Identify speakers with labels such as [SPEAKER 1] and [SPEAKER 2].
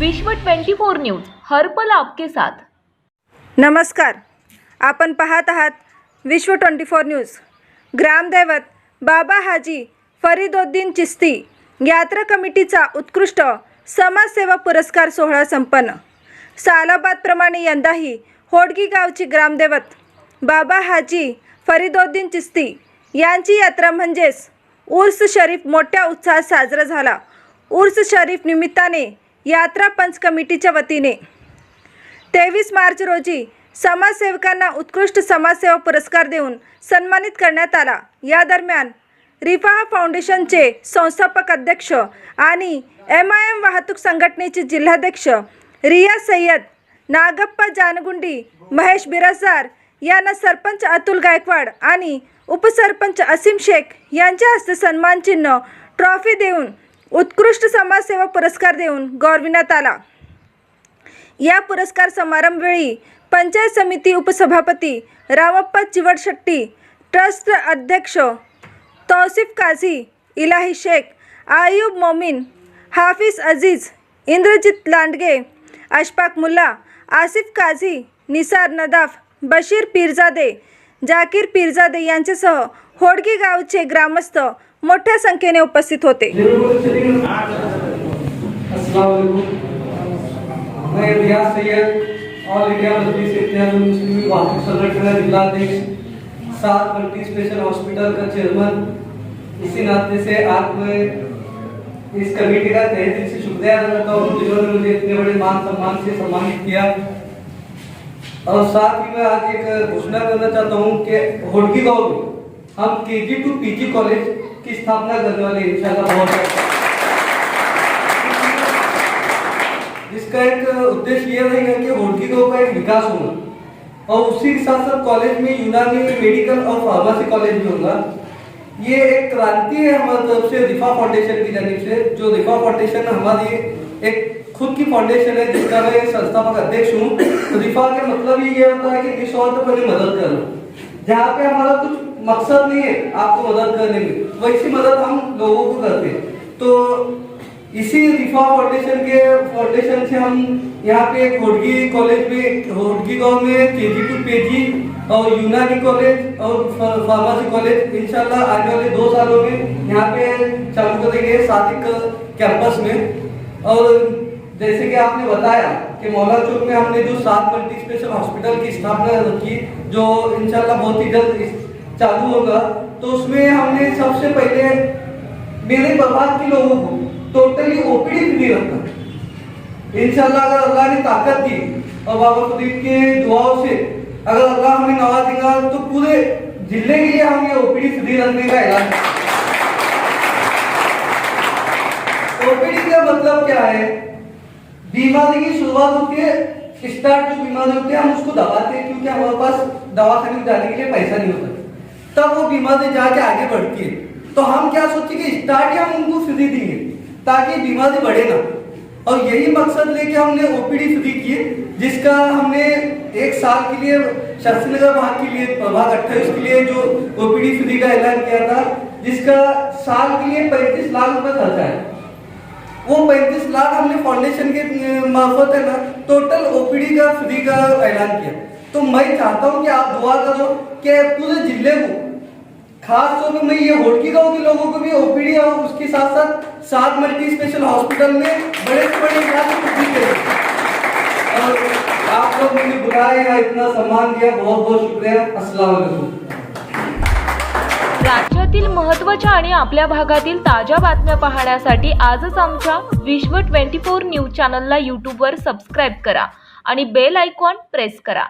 [SPEAKER 1] विश्व 24 न्यूज हरपल आपके साथ.
[SPEAKER 2] नमस्कार. आपण पाहत आहात विश्व ट्वेंटी फोर न्यूज. ग्रामदैवत बाबा हाजी फरीदोद्दीन चिस्ती यात्रा कमिटीचा उत्कृष्ट समाजसेवा पुरस्कार सोहळा संपन्न. सालाबादप्रमाणे यंदाही होडगी गावची ग्रामदैवत बाबा हाजी फरीदोद्दीन चिस्ती यांची यात्रा म्हणजेच उर्स शरीफ मोठ्या उत्साहात साजरा झाला. उर्स शरीफ निमित्ताने यात्रा पंच कमिटीच्या वतीने. तेवीस मार्च रोजी समाजसेवकांना उत्कृष्ट समाजसेवा पुरस्कार देऊन सन्मानित करण्यात आला. या दरम्यान रिफाहा फाउंडेशनचे संस्थापक अध्यक्ष आणि एम आय एम वाहतूक संघटनेचे जिल्हाध्यक्ष रिया सय्यद नागप्पा जानगुंडी महेश बिराजदार यांना सरपंच अतुल गायकवाड आणि उपसरपंच असीम शेख यांच्या हस्ते सन्मानचिन्ह ट्रॉफी देऊन उत्कृष्ट समाजसेवा पुरस्कार देऊन गौरविण्यात आला. या पुरस्कार समारंभवेळी पंचायत समिती उपसभापती रामप्पा चिवडशेट्टी ट्रस्ट अध्यक्ष तौसिफ काझी इलाही शेख आयुब मोमीन हाफिज अजीज इंद्रजित लांडगे अशफाक मुल्ला आसिफ काझी निसार नदाफ बशीर पिरजादे जाकीर पिरजादे यांच्यासह होडगी गावचे ग्रामस्थ मोठ्या संख्येने उपस्थित होते.
[SPEAKER 3] ऑल इंडिया संगठन जिलाध्यक्ष सात स्पेशल हॉस्पिटल का चेयरमैन इसी नाते से मैं इस कमेटी का तहे दिल से शुक्रिया अदा करता हूँ जिन्होंने मुझे इतने बड़े मान सम्मान से सम्मानित किया और साथ ही मैं आज एक घोषणा करना चाहता हूँ कि होडगी गाँव में हम केजी टू पीजी कॉलेज की स्थापना करने वाले इंशाल्लाह बहुत। जिसका एक उद्देश्य ये रहेगा कि होडगी गाँव का एक विकास होना और उसी के साथ साथ कॉलेज में यूनानी मेडिकल और फार्मेसी कॉलेज भी होगा। ये एक क्रांति है हमारी तरफ़ से, रिफा फाउंडेशन की जानिब से। जो रिफा फाउंडेशन हमारी एक खुद की फाउंडेशन है, जिसका मैं संस्थापक अध्यक्ष हूँ। तो रिफा के मतलब ये होता है कि निस्वार्थ मदद करना जहाँ पे हमारा कुछ मकसद नहीं है आपको मदद करने में। वैसी मदद हम लोगों को करते हैं। तो इसी रिफा फाउंडेशन के फाउंडेशन से हम यहाँ पे होडगी कॉलेज में होडगी गाँव में केजी टू पीजी और यूनानी कॉलेज और फार्मेसी कॉलेज इंशाल्लाह आने वाले दो सालों में यहाँ पे चालू करेंगे सादिक कैंपस में। और जैसे कि आपने बताया कि मौला चौक में हमने जो सात मल्टी स्पेशल हॉस्पिटल की स्थापना की, जो इंशाल्लाह बहुत ही जल्द चालू होगा तो उसमें हमने सबसे पहले मेरे प्रभाग के लोगों को टोटली ओपीडी फ्री रखा। इंशाल्लाह अगर अल्लाह ने ताकत दी और बाबा फरीद के दुआओं से अगर अल्लाह हमें नवाजेगा तो पूरे ज़िले के लिए हम ये ओपीडी फ्री रखने का ऐलान ओपीडी का मतलब क्या है? बीमारी की शुरुआत होती है स्टार्ट जो बीमारी होती है, हम उसको दबाते हैं, क्योंकि हमारे पास दवाखाने में जाने के लिए पैसा नहीं होता। तब वो बीमारी जाके आगे बढ़ती है। तो हम क्या सोचे कि स्टार्ट हम उनको फ्री देंगे, ताकि बीमा से बढ़े ना। और यही मकसद लेके हमने ओपीडी फ्री की जिसका हमने एक साल के लिए शास्त्री नगर भाग के लिए, प्रभाग अट्ठाईस के लिए जो ओपीडी फ्री का ऐलान किया था, जिसका साल के लिए पैंतीस लाख रुपए खर्चा है। वो पैंतीस लाख हमने फाउंडेशन के मार्फत है ना टोटल ओपीडी का फ्री का ऐलान किया। तो मैं चाहता हूँ कि आप दुआ करो कि पूरे ज़िले को खास तौर पर मैं ये होटकी गाँव के लोगों को भी ओपीडी और उसके साथ साथ सात मल्टी स्पेशल हॉस्पिटल में बड़े से बड़े इलाज की फ्री और आप लोग मुझे बुलाए या इतना सम्मान दिया बहुत बहुत शुक्रिया। अस्सलाम
[SPEAKER 1] राज्यातील महत्त्वाच्या आणि आपल्या भागातील ताज्या बातम्या पाहण्यासाठी आजच आमच्या विश्व 24 न्यूज चॅनलला यूट्यूबवर सबस्क्राईब करा आणि बेल आयकॉन प्रेस करा.